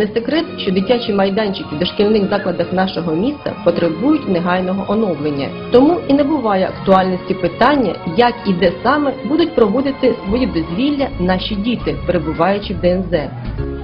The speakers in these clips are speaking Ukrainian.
Не секрет, що дитячі майданчики в дошкільних закладах нашого міста потребують негайного оновлення. Тому і не буває актуальності питання, як і де саме будуть проводити свої дозвілля наші діти, перебуваючи в ДНЗ.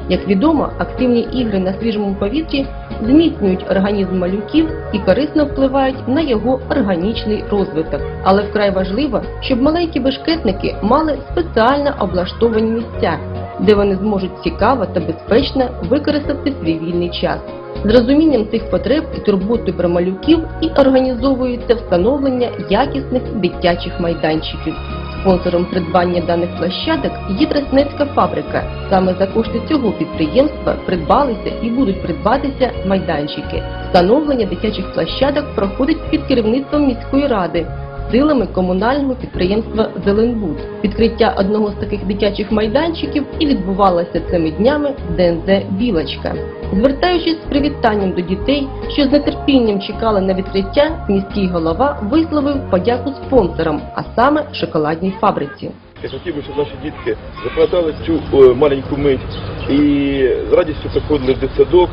Як відомо, активні ігри на свіжому повітрі зміцнюють організм малюків і корисно впливають на його органічний розвиток. Але вкрай важливо, щоб маленькі бешкетники мали спеціально облаштовані місця, де вони зможуть цікаво та безпечно використати свій вільний час. З розумінням цих потреб і турботою про малюків і організовується встановлення якісних дитячих майданчиків. Спонсором придбання даних площадок є Треснецька фабрика. Саме за кошти цього підприємства придбалися і будуть придбатися майданчики. Встановлення дитячих площадок проходить під керівництвом міської ради. Силами комунального підприємства Зеленбуд відкриття одного з таких дитячих майданчиків і відбувалося цими днями в ДНЗ Білочка. Звертаючись з привітанням до дітей, що з нетерпінням чекали на відкриття, міський голова висловив подяку спонсорам, а саме шоколадній фабриці. Я хотів би, щоб наші дітки запам'ятали цю е, маленьку мить і з радістю приходили в дитсадок,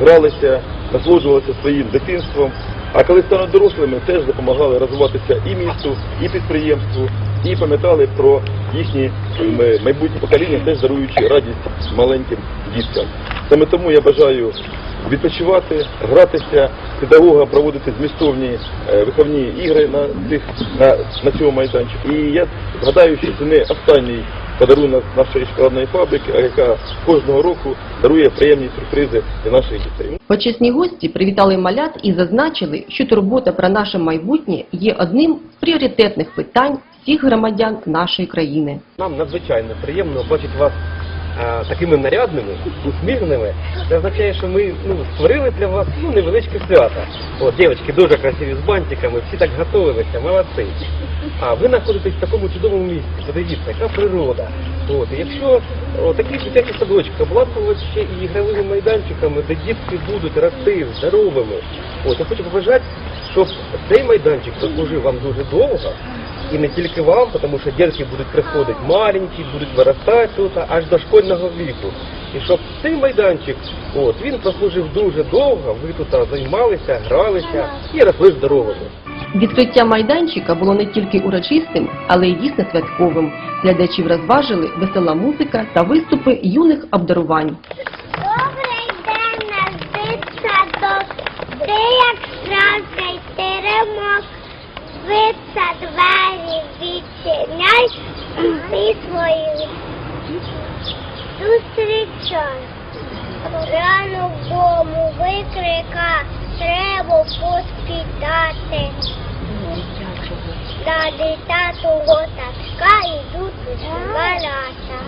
гралися, насолоджувалися своїм дитинством. А коли стануть дорослими, теж допомагали розвиватися і місту, і підприємству, і пам'ятали про їхні майбутні покоління, теж даруючи радість маленьким діткам. Саме тому я бажаю відпочивати, гратися, педагога проводити змістовні е, виховні ігри на, цих, на, на цьому майданчику. І я гадаю, що це не останній подарунок нашої шоколадної фабрики, яка кожного року дарує приємні сюрпризи для наших дітей. Почесні гості привітали малят і зазначили, що турбота про наше майбутнє є одним з пріоритетних питань всіх громадян нашої країни. Нам надзвичайно приємно бачити вас е, такими нарядними, усміхненими. Це означає, що ми ну, створили для вас ну, невеличке свято. От, дівчатки дуже красиві з бантиками, всі так готовилися, молодці. А ви знаходитесь в такому чудовому місці, подивіться, яка природа. От, якщо о, такі дитячі садочки обладнувати ще і ігровими майданчиками, де дітки будуть рости здоровими, от, я хочу побажати, щоб цей майданчик послужив вам дуже довго, і не тільки вам, тому що дітки будуть приходити маленькі, будуть виростати тут аж до школьного віку. І щоб цей майданчик, от він прослужив дуже довго, ви тут займалися, гралися і росли здоровими. Відкриття майданчика було не тільки урочистим, але й дійсно святковим. Глядачів розважили весела музика та виступи юних обдарувань. Дитятого тачка йдуть малята.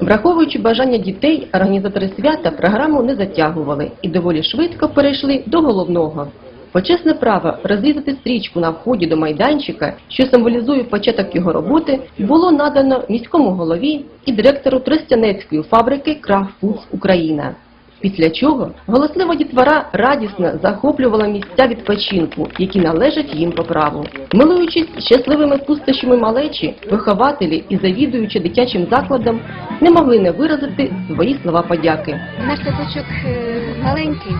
Враховуючи бажання дітей, організатори свята програму не затягували і доволі швидко перейшли до головного. Почесне право розрізати стрічку на вході до майданчика, що символізує початок його роботи, було надано міському голові і директору Тростянецької фабрики Крафт Фудс Україна. Після чого голослива дітвора радісно захоплювала місця відпочинку, які належать їм по праву. Милуючись щасливими пустощами малечі, вихователі і завідуючи дитячим закладом не могли не виразити свої слова подяки. Наш садочок е, маленький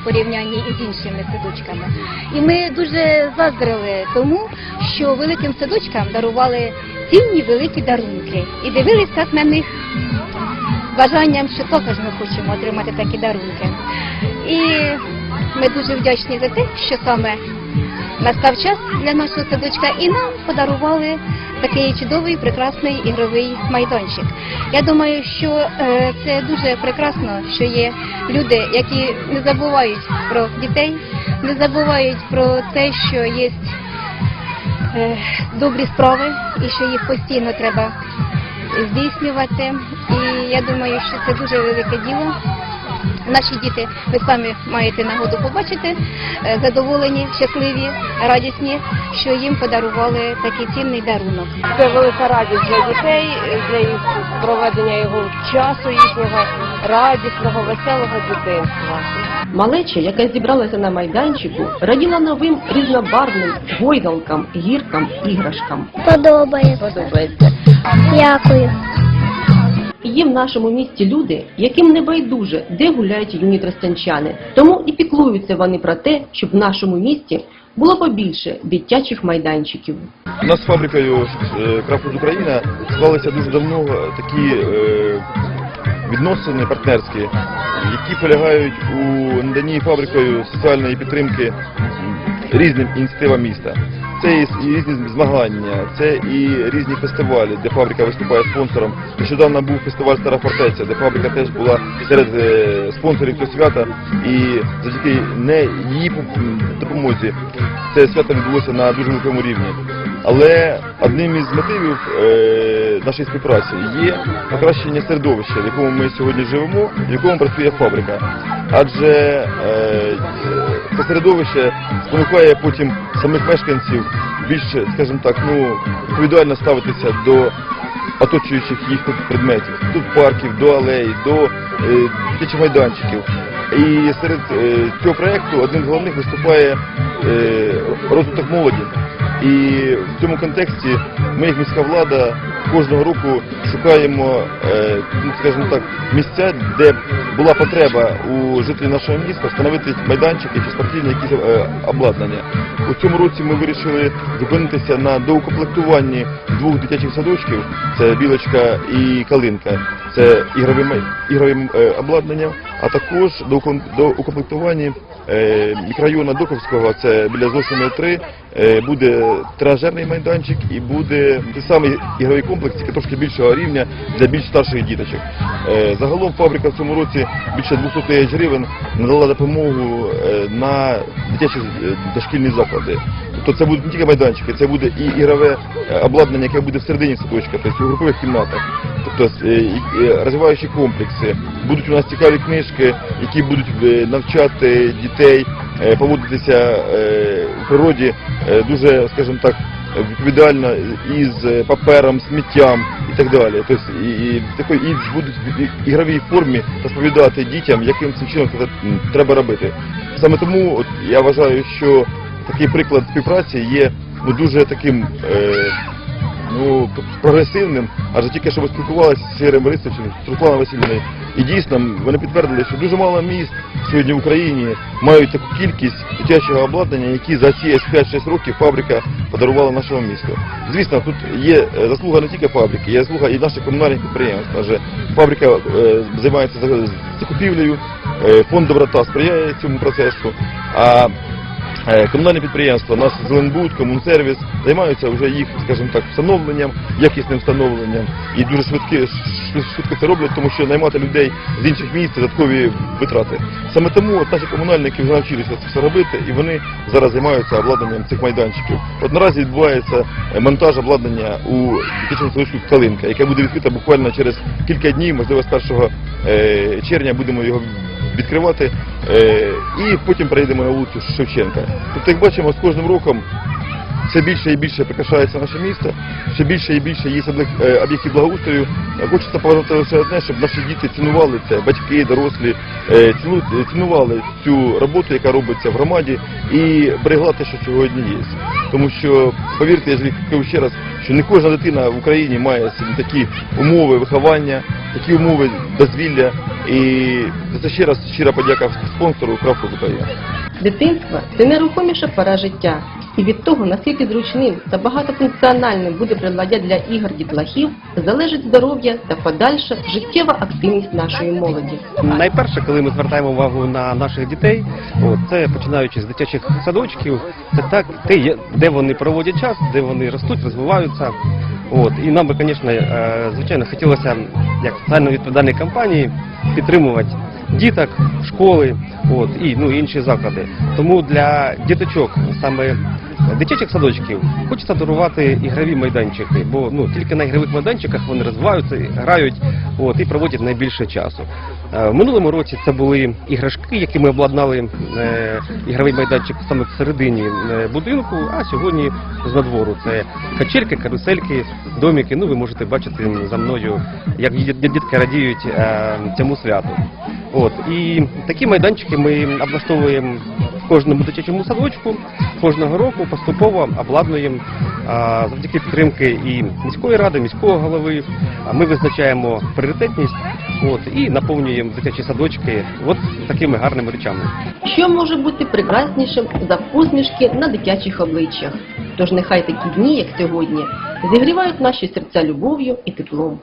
в порівнянні із іншими садочками. І ми дуже заздрили тому, що великим садочкам дарували цінні великі дарунки. І дивились так на них бажанням, що також ми хочемо отримати такі дарунки. І ми дуже вдячні за те, що саме настав час для нашого садочка і нам подарували такий чудовий, прекрасний ігровий майданчик. Я думаю, що е, це дуже прекрасно, що є люди, які не забувають про дітей, не забувають про те, що є е, добрі справи і що їх постійно треба здійснювати. І я думаю, що це дуже велике діло. Наші діти, ви самі маєте нагоду побачити, е, задоволені, щасливі, радісні, що їм подарували такий цінний дарунок. Це велика радість для дітей, для їх проведення його часу, їхнього радісного, веселого дитинства. Малеча, яка зібралася на майданчику, раділа новим різнобарвним гойдалкам, гіркам, іграшкам. Подобається. Подобається. Дякую. Є в нашому місті люди, яким не байдуже, де гуляють юні тростянчани. Тому і піклуються вони про те, щоб в нашому місті було побільше дитячих майданчиків. У нас з фабрикою е, Крафтфуд Україна склалися дуже давно такі е, відносини партнерські, які полягають у наданні фабрикою соціальної підтримки різним ініціативам міста. Це і різні змагання, це і різні фестивалі, де фабрика виступає спонсором. Нещодавно був фестиваль Стара фортеця, де фабрика теж була серед е, спонсорів цього свята. І завдяки не її допомозі це свято відбулося на дуже високому рівні. Але одним із мотивів е, нашої співпраці є покращення середовища, в якому ми сьогодні живемо, в якому працює фабрика. Адже е, е, це середовище спонукає потім самих мешканців більше, скажімо так, ну відповідально ставитися до оточуючих їх тут предметів, тут парків, до алей, до е, дитячих майданчиків. І серед е, цього проєкту одним з головних виступає е, розвиток молоді. І в цьому контексті ми, як міська влада, кожного року шукаємо, е, ну, скажімо так, місця, де була потреба у жителів нашого міста встановити майданчики чи спортивні якісь е, обладнання. У цьому році ми вирішили зупинитися на доукомплектуванні двох дитячих садочків: це білочка і калинка. Це ігрові е, а також доукомплектуванні е, мікрорайону Доковського, це біля ЗОШ 3, е, буде тренажерний майданчик і буде той самий ігровий комплекс, тільки трошки більшого рівня для більш старших діточок. Е, Загалом фабрика в цьому році більше 200 тисяч гривень надала допомогу е, на дитячі е, дошкільні заклади. Тобто це будуть не тільки майданчики, це буде і ігрове е, обладнання, яке буде всередині садочка, тобто у групових кімнатах. Тобто е, розвиваючі комплекси. Будуть у нас цікаві книжки, які будуть е, навчати дітей е, поводитися е, у природі дуже, скажімо так, відповідально із папером, сміттям і так далі. Тобто і, і в такій і будуть в ігровій формі розповідати дітям, яким цим чином це треба робити. Саме тому от, я вважаю, що такий приклад співпраці є ну, дуже таким. Е, ну, прогресивним, адже тільки що ви спілкувалися з Сергієм Борисовичем, з Русланом і дійсно вони підтвердили, що дуже мало міст сьогодні в Україні мають таку кількість дитячого обладнання, які за ці 5-6 років фабрика подарувала нашому місту. Звісно, тут є е, заслуга не тільки фабрики, є заслуга і наших комунальних підприємств. Адже фабрика е, займається закупівлею, е, фонд доброта сприяє цьому процесу. А Комунальні підприємства, нас Зеленбуд, Комунсервіс займаються вже їх, скажімо так, встановленням, якісним встановленням і дуже швидкі, швидко це роблять, тому що наймати людей з інших місць додаткові витрати. Саме тому наші комунальники вже навчилися це все робити, і вони зараз займаються обладнанням цих майданчиків. От наразі відбувається е, монтаж обладнання у дитячому садочку Калинка, яке буде відкрите буквально через кілька днів, можливо, з 1 е, червня будемо його відкривати е, і потім перейдемо на вулицю Шевченка. Тобто, як бачимо, з кожним роком все більше і більше прикрашається наше місто, все більше і більше є е, об'єктів благоустрою. Хочеться побажати лише одне, щоб наші діти цінували це, батьки, дорослі, е, цінували цю роботу, яка робиться в громаді, і берегла те, що сьогодні є. Тому що, повірте, я ж кажу ще раз, що не кожна дитина в Україні має такі умови виховання, такі умови дозвілля. І це ще раз щира подяка спонсору Крафту Україна. Дитинство це нерухоміша пора життя. І від того, наскільки зручним та багатофункціональним буде приладдя для ігор дітлахів, залежить здоров'я та подальша життєва активність нашої молоді. Найперше, коли ми звертаємо увагу на наших дітей, це починаючи з дитячих садочків, це так, те, де вони проводять час, де вони ростуть, розвиваються. От, і нам би, звісно, е, звичайно, хотілося, як соціально відповідальній компанії, підтримувати діток, школи от, і ну, інші заклади. Тому для діточок саме дитячих садочків хочеться дарувати ігрові майданчики, бо ну, тільки на ігрових майданчиках вони розвиваються, грають от, і проводять найбільше часу. Е, В минулому році це були іграшки, які ми обладнали е, ігровий майданчик саме всередині е, будинку, а сьогодні з надвору. Це качельки, карусельки, домики. Ну, ви можете бачити за мною, як дітки радіють е, цьому святу. От і такі майданчики ми облаштовуємо в кожному дитячому садочку кожного року, поступово обладнуємо а, завдяки підтримки і міської ради, міського голови, а, ми визначаємо пріоритетність от, і наповнюємо дитячі садочки от такими гарними речами. Що може бути прекраснішим за посмішки на дитячих обличчях? Тож нехай такі дні, як сьогодні, зігрівають наші серця любов'ю і теплом.